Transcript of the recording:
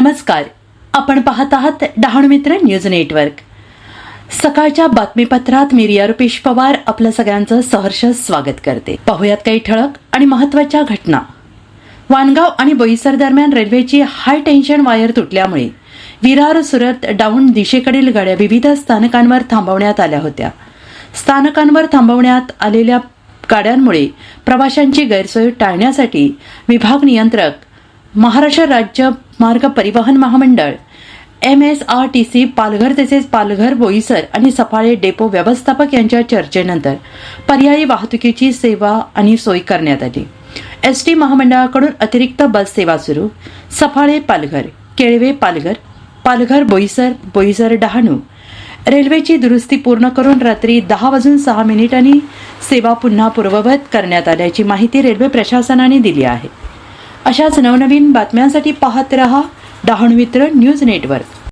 नमस्कार. आपण पाहत आहात डहाणू मित्र न्यूज नेटवर्क. सकाळच्या बातमीपत्रात मी रिया रुपेश पवार आपलं सगळ्यांचं सहर्ष स्वागत करते. पाहुयात काही ठळक आणि महत्त्वाच्या घटना. वानगाव आणि बोईसर दरम्यान रेल्वेची हाय टेन्शन वायर तुटल्यामुळे विरार सुरत डाऊन दिशेकडील गाड्या विविध स्थानकांवर थांबवण्यात आल्या होत्या. स्थानकांवर थांबवण्यात आलेल्या गाड्यांमुळे प्रवाशांची गैरसोय टाळण्यासाठी विभाग नियंत्रक महाराष्ट्र राज्य मार्ग परिवहन महामंडळ M S R T C Palghar तसेच पालघर बोईसर आणि सफाळे डेपो व्यवस्थापक यांच्या चर्चेनंतर पर्यायी वाहतुकीची सेवा आणि सोय करण्यात आली. एस टी महामंडळाकडून अतिरिक्त बस सेवा सुरू. सफाळे पालघर केळवे पालघर पालघर बोईसर बोईसर डहाणू. रेल्वेची दुरुस्ती पूर्ण करून रात्री दहा वाजून सहा मिनिटांनी सेवा पुन्हा पूर्ववत करण्यात आल्याची माहिती रेल्वे प्रशासनाने दिली आहे. अशाच नवनवीन बातम्यांसाठी पाहत रहा डहाणू मित्र न्यूज नेटवर्क.